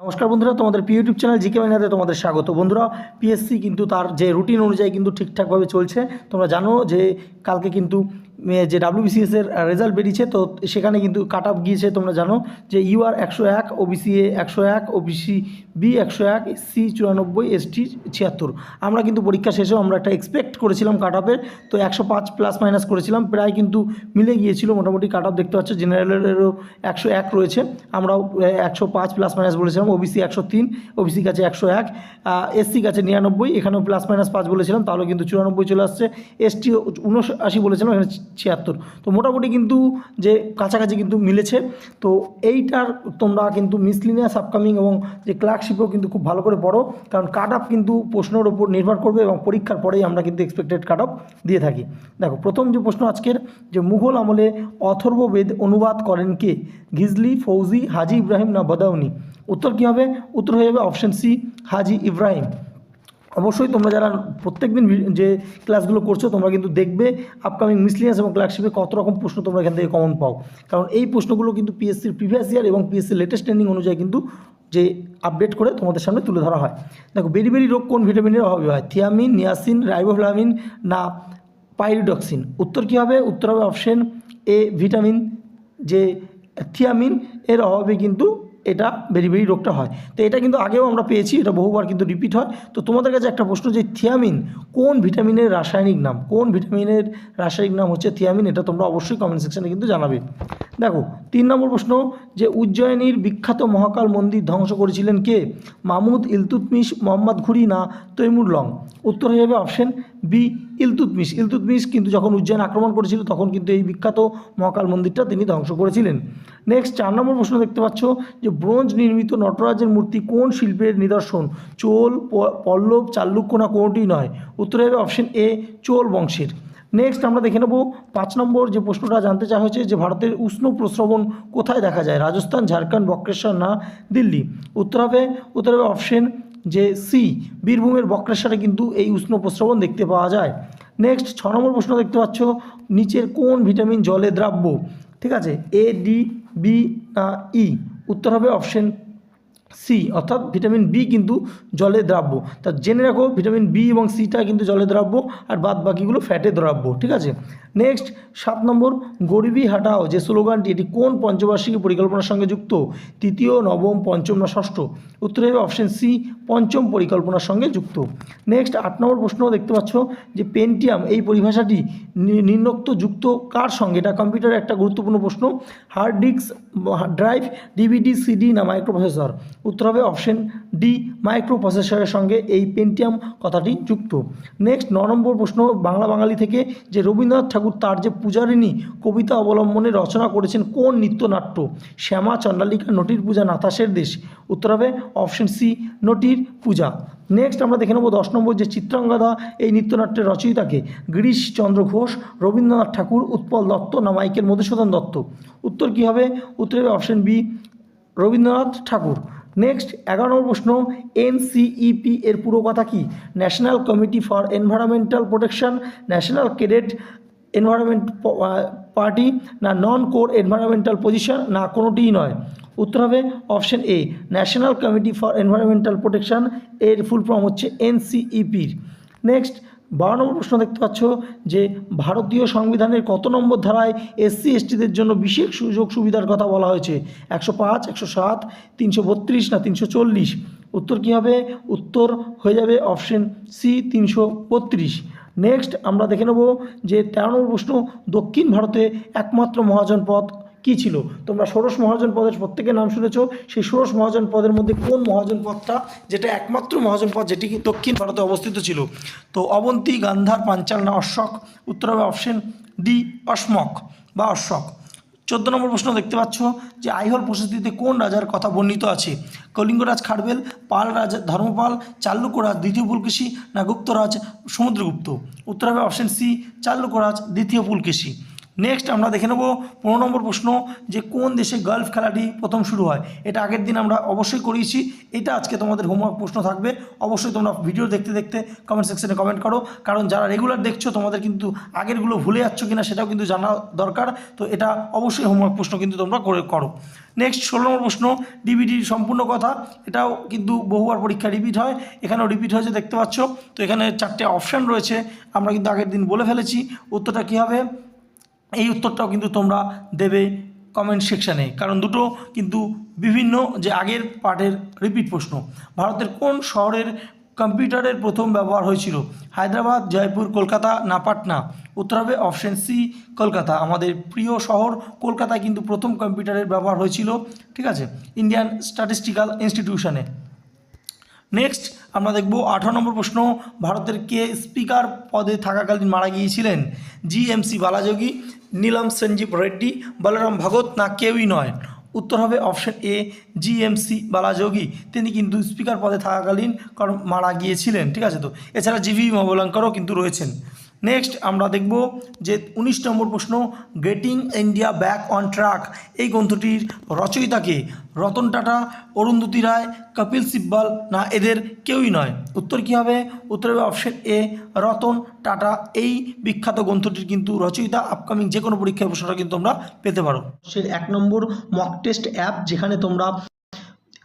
নমস্কার বন্ধুরা, তোমাদের পি ইউটিউব চ্যানেল জিকে মাইনাতে তোমাদের স্বাগত। বন্ধুরা পিএসসি কিন্তু তার যে রুটিন অনুযায়ী কিন্তু ঠিকঠাকভাবে চলছে। তোমরা জানো যে কালকে কিন্তু যে ডাব্লিউবিসিএস এর রেজাল্ট বেরিয়েছে, তো সেখানে কিন্তু কাট অফ গিয়েছে, তোমরা জানো যে ইউআর একশো এক ওবিসি এ একশো এক ওবিসি বি একশো এক সি চুরানব্বই এসটি ছিয়াত্তর। আমরা কিন্তু পরীক্ষা শেষেও আমরা একটা এক্সপেক্ট করেছিলাম কাট অফের তো একশো পাঁচ প্লাস মাইনাস করেছিলাম, প্রায় কিন্তু মিলে গিয়েছিল, মোটামুটি কাট অফ দেখতে পাচ্ছ জেনারেলেরও একশো এক রয়েছে। আমরাও একশো পাঁচ প্লাস মাইনাস বলেছিলাম ওবিসি একশো তিন ওবিসি কাছে একশো এক এসসি কাছে নিরানব্বই, এখানেও প্লাস মাইনাস পাঁচ বলেছিলাম, তাহলে কিন্তু চুরানব্বই চলে আসছে এসটি উনআশি বলেছিলাম, এখানে ছিয়াত্তর। তো মোটামুটি কিন্তু যে কাছাকাছি কিন্তু মিলেছে। তো এইটার তোমরা কিন্তু মিসলিনিয়াস আপকামিং এবং যে ক্লার্কশিপও কিন্তু খুব ভালো করে পড়ো। কারণ কাট আপ কিন্তু প্রশ্নের ওপর নির্ভর করবে এবং পরীক্ষার পরেই আমরা কিন্তু এক্সপেক্টেড কাট আপ দিয়ে থাকি। দেখো, প্রথম যে প্রশ্ন আজকের, যে মুঘল আমলে অথর্ববেদ অনুবাদ করেন কে? গিজলি, ফৌজি, হাজি ইব্রাহিম না বদাউনি? উত্তর কী হবে? উত্তর হয়ে যাবে অপশন সি হাজি ইব্রাহিম। অবশ্যই তোমরা যারা প্রত্যেক দিন যে ক্লাসগুলো করছ, তোমরা কিন্তু দেখবে আপকামিং মিসলিয়াস এবং ক্লার্কশিপে কত রকম প্রশ্ন তোমরা এখান থেকে কমন পাও। কারণ এই প্রশ্নগুলো কিন্তু পিএসসির প্রিভিয়াস ইয়ার এবং পিএসসির লেটেস্ট ট্রেনিং অনুযায়ী কিন্তু যে আপডেট করে তোমাদের সামনে তুলে ধরা হয়। দেখো বেরিবেরি রোগ কোন ভিটামিনের অভাবে হয়? থিয়ামিন নিয়াসিন রাইবোফ্লামিন না পাইরিডক্সিন উত্তর কী হবে? উত্তর হবে অপশন এ ভিটামিন যে থিয়ামিন এর অভাবে কিন্তু এটা বেরিবেরি রোগটা হয়। তো এটা কিন্তু আগেও আমরা পেয়েছি, এটা বহুবার কিন্তু রিপিট হয়। তো তোমাদের কাছে একটা প্রশ্ন যে থিয়ামিন কোন ভিটামিনের রাসায়নিক নাম? কোন ভিটামিনের রাসায়নিক নাম হচ্ছে থিয়ামিন এটা তোমরা অবশ্যই কমেন্ট সেকশানে কিন্তু জানাবে। দেখো, তিন নম্বর প্রশ্ন, যে উজ্জয়িনীর বিখ্যাত মহাকাল মন্দির ধ্বংস করেছিলেন কে? মামুদ ইলতুতমিশ, মোহাম্মদ ঘুরি না তৈমুর লং? উত্তর হয়ে যাবে অপশন বি ইলতুতমিশ। ইলতুতমিশ কিন্তু যখন উজ্জয়ন আক্রমণ করেছিল, তখন কিন্তু এই বিখ্যাত মহাকাল মন্দিরটা তিনি ধ্বংস করেছিলেন। নেক্সট চার নম্বর প্রশ্ন দেখতে পাচ্ছ যে ব্রোঞ্জ নির্মিত নটরাজের মূর্তি কোন শিল্পের নিদর্শন? চোল পল্লব চাল্লুক্য না কোনোটি নয়? উত্তর হবে অপশন এ চোল বংশের। নেক্সট আমরা দেখে নেব পাঁচ নম্বর যে প্রশ্নটা জানতে চাওয়া হয়েছে যে ভারতের উষ্ণ প্রস্রবণ কোথায় দেখা যায়? রাজস্থান, ঝাড়খণ্ড, বক্রেশ্বর না দিল্লি? উত্তর হবে উত্তর হবে অপশন যে সি বীরভূমের বক্রেশ্বরে কিন্তু এই উষ্ণ প্রস্রবণ দেখতে পাওয়া যায়। নেক্সট ছ নম্বর প্রশ্ন দেখতে পাচ্ছ, নিচের কোন ভিটামিন জলে দ্রাব্য? ঠিক আছে এ ডি বি না ই উত্তর হবে অপশন সি অর্থাৎ ভিটামিন বি কিন্তু জলে দ্রাব্য। তা জেনে রাখো ভিটামিন বি এবং সিটা কিন্তু জলে দ্রাব্য আর বাদ বাকিগুলো ফ্যাটে দ্রাব্য, ঠিক আছে? নেক্সট সাত নম্বর, গরিবি হাটাও, যে স্লোগানটি, এটি কোন পঞ্চবার্ষিকী পরিকল্পনার সঙ্গে যুক্ত? তৃতীয়, নবম, পঞ্চম না ষষ্ঠ? উত্তর হবে অপশান সি পঞ্চম পরিকল্পনার সঙ্গে যুক্ত। নেক্সট আট নম্বর প্রশ্ন দেখতে পাচ্ছ যে পেন্টিয়াম এই পরিভাষাটি নিম্নোক্ত যুক্ত কার সঙ্গে? এটা কম্পিউটারের একটা গুরুত্বপূর্ণ প্রশ্ন। Hard disk drive DVD CD না মাইক্রোপ্রসেসর উত্তর হবে অপশন ডি মাইক্রোপ্রসেসরের সঙ্গে এই পেন্টিয়াম কথাটি যুক্ত। নেক্সট ন নম্বর প্রশ্ন, বাংলা বাঙালি থেকে যে রবীন্দ্রনাথ ঠাকুর তার যে পূজারিণী কবিতা অবলম্বনে রচনা করেছেন কোন নৃত্যনাট্য? শ্যামা, চণ্ডালিকা, নটির পূজা নাতাসের দেশ। উত্তর হবে অপশন সি নটির পূজা। নেক্সট আমরা দেখে নেব দশ নম্বর যে চিত্রাঙ্গদা, এই নৃত্যনাট্যের রচয়িতাকে গিরিশ চন্দ্র ঘোষ, রবীন্দ্রনাথ ঠাকুর, উৎপল দত্ত না মাইকেল মধুসূদন দত্ত। উত্তর কী হবে? উত্তর হবে option B Rabindranath Tagore. Next এগারো নম্বর প্রশ্ন এনসিইপি এর পুরো কথা কি? National committee for environmental protection national cadet environment party না নন কোর এনভায়রনমেন্টাল পজিশন না কোনোটিই নয়। উত্তর হবে option A national committee for environmental protection এর ফুল ফর্ম হচ্ছে এনসিইপির নেক্সট বারো নম্বর প্রশ্ন দেখতে পাচ্ছ যে ভারতীয় সংবিধানের কত নম্বর ধারায় এসসি এসটিদের জন্য বিশেষ সুযোগ সুবিধার কথা বলা হয়েছে? একশো পাঁচ, একশো সাত, তিনশো বত্রিশ না তিনশো চল্লিশ? উত্তর কী হবে? উত্তর হয়ে যাবে অপশন সি তিনশো বত্রিশ। নেক্সট আমরা দেখে নেব যে তেরো নম্বর প্রশ্ন, দক্ষিণ ভারতে একমাত্র মহাজন পদ কী ছিল? তোমরা ষোড়শ মহাজন পদের প্রত্যেকের নাম শুনেছো। সেই ষোড়শ মহাজন পদের মধ্যে কোন মহাজন পদটা? যেটা একমাত্র মহাজন পদ, যেটি দক্ষিণ ভারতে অবস্থিত ছিল। তো অবন্তী, গান্ধার, পাঞ্চাল না অশ্বক উত্তর হবে অপশন ডি অসমক বা অশ্বক চোদ্দ নম্বর প্রশ্ন দেখতে পাচ্ছ যে আইহল প্রশস্তিতে কোন রাজার কথা বর্ণিত আছে? কলিঙ্গরাজ খারবেল পাল রাজা ধর্মপাল, চাল্লুকরাজ দ্বিতীয় পুলকেশী না গুপ্তরাজ সমুদ্রগুপ্ত? উত্তর হবে অপশন সি চাল্লুকরাজ দ্বিতীয় পুলকেশী। নেক্সট আমরা দেখে নেব পনেরো নম্বর প্রশ্ন যে কোন দেশে গলফ খেলাটি প্রথম শুরু হয়? এটা আগের দিন আমরা অবশ্যই করিয়েছি। এটা আজকে তোমাদের হোমওয়ার্ক প্রশ্ন থাকবে। অবশ্যই তোমরা ভিডিও দেখতে দেখতে কমেন্ট সেকশনে কমেন্ট করো। কারণ যারা রেগুলার দেখছ, তোমাদের কিন্তু আগেরগুলো ভুলে যাচ্ছ কিনা সেটাও কিন্তু জানা দরকার। তো এটা অবশ্যই হোমওয়ার্ক প্রশ্ন কিন্তু তোমরা করে করো। নেক্সট ষোলো নম্বর প্রশ্ন ডিবিডির সম্পূর্ণ কথা। এটাও কিন্তু বহুবার পরীক্ষা রিপিট হয়। এখানেও রিপিট হয়েছে, দেখতে পাচ্ছ। তো এখানে চারটে অপশান রয়েছে। আমরা কিন্তু আগের দিন বলে ফেলেছি। উত্তরটা কী হবে? এই উত্তরটাও কিন্তু তোমরা দেবে কমেন্ট সেকশানে কারণ দুটো কিন্তু বিভিন্ন যে আগের পার্টের রিপিট প্রশ্ন। ভারতের কোন শহরের কম্পিউটারের প্রথম ব্যবহার হয়েছিল? হায়দ্রাবাদ, জয়পুর, কলকাতা না পাটনা? উত্তর হবে অপশন সি কলকাতা। আমাদের প্রিয় শহর কলকাতায় কিন্তু প্রথম কম্পিউটারের ব্যবহার হয়েছিল, ঠিক আছে? ইন্ডিয়ান স্ট্যাটিস্টিক্যাল ইনস্টিটিউশনে নেক্সট আমরা দেখব আঠারো নম্বর প্রশ্ন। ভারতের কে স্পিকার পদে থাকাকালীন মারা গিয়েছিলেন? G M C Balayogi, Neelam Sanjiva Reddy, Balram Bhagat না কেউই নয়? উত্তর হবে option A G M C Balayogi. তিনি কিন্তু স্পিকার পদে থাকাকালীন মারা গিয়েছিলেন, ঠিক আছে তো? এছাড়া জিভি মবলাঙ্করও কিন্তু রয়েছেন। নেক্সট আমরা দেখব যে উনিশ নম্বর প্রশ্ন getting India back on track এই গ্রন্থটির রচয়িতাকে রতন টাটা, অরুন্ধতী রায়, কপিল সিব্বল না এদের কেউই নয়। উত্তর কী হবে? উত্তর হবে অপশন এ রতন টাটা। এই বিখ্যাত গ্রন্থটির কিন্তু রচয়িতা আপকামিং যে কোনো পরীক্ষায় প্রশ্নটা কিন্তু তোমরা পেতে পারো। সে এক নম্বর মক টেস্ট অ্যাপ যেখানে তোমরা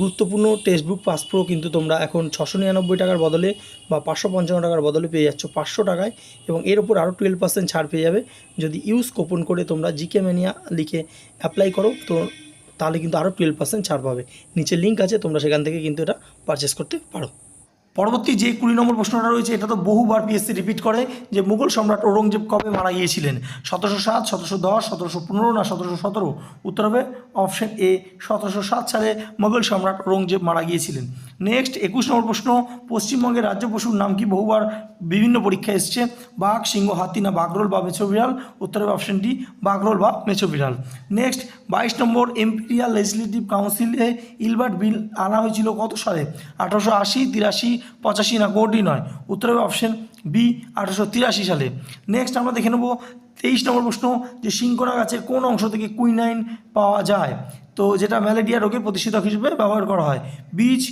গুরুত্বপূর্ণ টেক্সট বুক পাস প্রো কিন্তু তোমরা এখন ছশো নিরানব্বই টাকার বদলে বা পাঁচশো পঞ্চান্ন টাকার বদলে পেয়ে যাচ্ছ পাঁচশো টাকায় এবং এর উপর আরও টুয়েলভ পার্সেন্ট ছাড় পেয়ে যাবে। যদি ইউজ কোপন করে তোমরা জিকে ম্যানিয়া লিখে অ্যাপ্লাই করো, তো তাহলে কিন্তু আরও টুয়েলভ পার্সেন্ট ছাড় পাবে। নিচে লিঙ্ক আছে, তোমরা সেখান থেকে কিন্তু এটা পারচেস করতে পারো। পরবর্তী যে কুড়ি নম্বর প্রশ্নটা রয়েছে, এটা তো বহুবার পিএসসি রিপিট করে যে মুঘল সম্রাট ঔরঙ্গজেব কবে মারা গিয়েছিলেন? সতেরোশো সাত, সতেরোশো দশ, সতেরোশো পনেরো না সতেরোশো সতেরো? উত্তর হবে অপশন এ সতেরোশো সাত সালে মুঘল সম্রাট ঔরঙ্গজেব মারা গিয়েছিলেন। নেক্সট একুশ নম্বর প্রশ্ন, পশ্চিমবঙ্গের রাজ্য পশুর নাম কি? বহুবার বিভিন্ন পরীক্ষায় এসছে। বাঘ, সিংহ, হাতি না বাঘরোল বা মেছো বিড়াল? উত্তর হবে অপশন ডি বাগরোল বা মেছো বিড়াল। নেক্সট বাইশ নম্বর এম্পিরিয়াল লেজিসলেটিভ কাউন্সিলে ইলবার্ট বিল আনা হয়েছিল কত সালে? আঠারোশো আশি, তিরাশি পঁচাশি না কোটি নয়। উত্তর হবে অপশন বি আঠারোশো তিরাশি সালে। নেক্সট আমরা দেখে নেব তেইশ নম্বর প্রশ্ন, যে সিংকোনা গাছের কোন অংশ থেকে কুইনাইন পাওয়া যায়? তো যেটা ম্যালেরিয়া রোগে প্রতিষেধক হিসেবে ব্যবহার করা হয়। বীজ,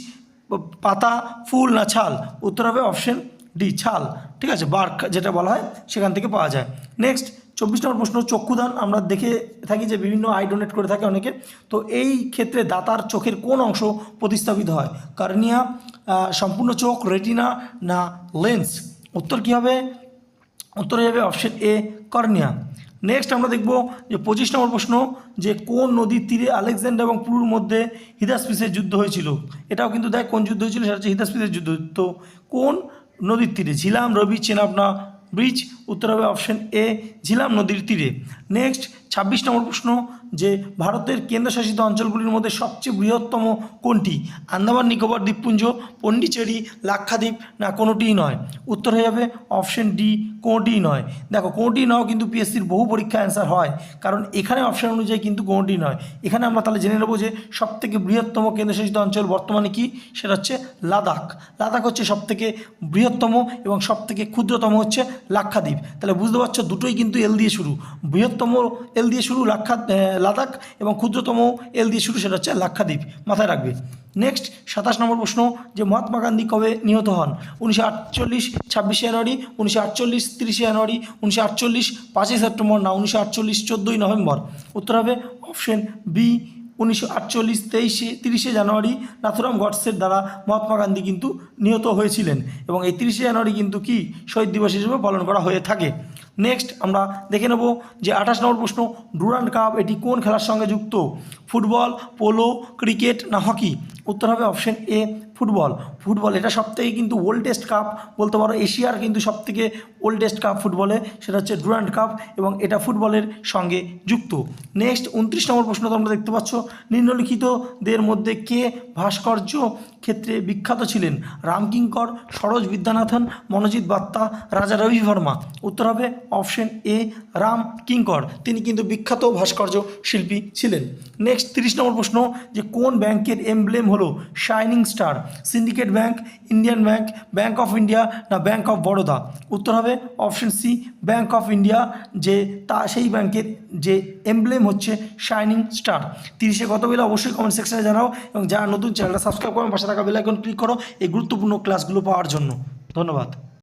পাতা, ফুল না ছাল? উত্তর হবে অপশন ডি ছাল। ঠিক আছে, বার্ক যেটা বলা হয় সেখান থেকে পাওয়া যায়। নেক্সট চব্বিশ নম্বর প্রশ্ন, চক্ষুদান আমরা দেখে থাকি যে বিভিন্ন আই ডোনেট করে থাকে অনেকে। তো এই ক্ষেত্রে দাতার চোখের কোন অংশ প্রতিস্থাপিত হয়? কার্নিয়া সম্পূর্ণ চোখ, রেটিনা না লেন্স? উত্তর কী হবে? উত্তর যাবে অপশন এ, কর্নিয়া। নেক্সট আমরা দেখব যে পঁচিশ নম্বর প্রশ্ন যে কোন নদীর তীরে আলেকজান্ডার এবং পুরুর মধ্যে হিদাসপিসের যুদ্ধ হয়েছিল? এটাও কিন্তু দেখ কোন যুদ্ধ হয়েছিল, সেটা হচ্ছে হিদাসপিসের যুদ্ধ। তো কোন নদীর তীরে? ঝিলাম, রবি চেনাবনা ব্রিজ? উত্তর হবে অপশন এ ঝিলাম নদীর তীরে। নেক্সট ছাব্বিশ নম্বর প্রশ্ন, যে ভারতের কেন্দ্রশাসিত অঞ্চলগুলির মধ্যে সবচেয়ে বৃহত্তম কোনটি? আন্দামান, নিকোবর, দ্বীপপুঞ্জ, পন্ডিচেরি, লাক্ষাদ্বীপ, না কোনোটিই নয়? উত্তর হয়ে যাবে অপশন ডি কোনোটিই নয়। দেখো, কোনোটিই নয় কিন্তু পিএসসির বহু পরীক্ষা অ্যান্সার হয়। কারণ এখানে অপশন অনুযায়ী কিন্তু কোনোটিই নয়। এখানে আমরা তাহলে জেনে নেব যে সবথেকে বৃহত্তম কেন্দ্রশাসিত অঞ্চল বর্তমানে কি? সেটা হচ্ছে লাদাখ। লাদাখ হচ্ছে সবথেকে বৃহত্তম এবং সবথেকে ক্ষুদ্রতম হচ্ছে লাক্ষাদ্বীপ। তাহলে বুঝতে পারছ, দুটোই কিন্তু এল দিয়ে শুরু। বৃহত্তম এল দিয়ে শুরু লাক্ষা লাদাখ এবং ক্ষুদ্রতম এল দিয়ে শুরু, সেটা হচ্ছে লাক্ষাদ্বীপ। মাথায় রাখবে। নেক্সট সাতাশ নম্বর প্রশ্ন, যে মহাত্মা গান্ধী কবে নিহত হন? উনিশশো আটচল্লিশ ছাব্বিশে জানুয়ারি, উনিশশো আটচল্লিশ তিরিশে জানুয়ারি, উনিশশো আটচল্লিশ পাঁচই সেপ্টেম্বর না, উনিশশো আটচল্লিশ চোদ্দোই নভেম্বর। উত্তর হবে অপশন বি উনিশশো আটচল্লিশ তেইশে, তিরিশে জানুয়ারি নাথুরাম গডসের দ্বারা মহাত্মা গান্ধী কিন্তু নিহত হয়েছিলেন এবং এই তিরিশে জানুয়ারি কিন্তু কি শহীদ দিবস হিসেবে পালন করা হয়ে থাকে। নেক্সট আমরা দেখে নেব যে আঠাশ নম্বর প্রশ্ন, ডুরান্ড কাপ এটি কোন খেলার সঙ্গে যুক্ত? ফুটবল, পোলো, ক্রিকেট না হকি? উত্তর হবে অপশন এ ফুটবল। ফুটবল এটা সবথেকে কিন্তু ওল্ডেস্ট কাপ বলতে পারো এশিয়ার কিন্তু সবথেকে ওল্ডেস্ট কাপ ফুটবলে, সেটা হচ্ছে ডুরান্ড কাপ এবং এটা ফুটবলের সঙ্গে যুক্ত। নেক্সট উনত্রিশ নম্বর প্রশ্ন তোমরা দেখতে পাচ্ছ, নিম্নলিখিতদের মধ্যে কে ভাস্কর্য ক্ষেত্রে বিখ্যাত ছিলেন? রামকিঙ্কর সরোজ বিদ্যানাথন, মনোজিৎ বাত্তা, রাজা রবি বর্মা উত্তর হবে অপশন এ, রাম কিঙ্কর। তিনি কিন্তু বিখ্যাত ভাস্কর্য শিল্পী ছিলেন। নেক্সট তিরিশ নম্বর প্রশ্ন, যে কোন ব্যাংকের এমব্লেম হলো shining star syndicate bank Indian bank bank of India না ব্যাংক অফ বরোদা উত্তর হবে option C bank of India যে তা, সেই ব্যাংকের যে এমব্লেম হচ্ছে শাইনিং স্টার তিরিশে কত বেলা অবশ্যই কমেন্ট সেকশনে জানাও এবং যারা নতুন চ্যানেলটা সাবস্ক্রাইব করো পাশে থাকা বেলাইকন ক্লিক করো এই গুরুত্বপূর্ণ ক্লাসগুলো পাওয়ার জন্য। ধন্যবাদ।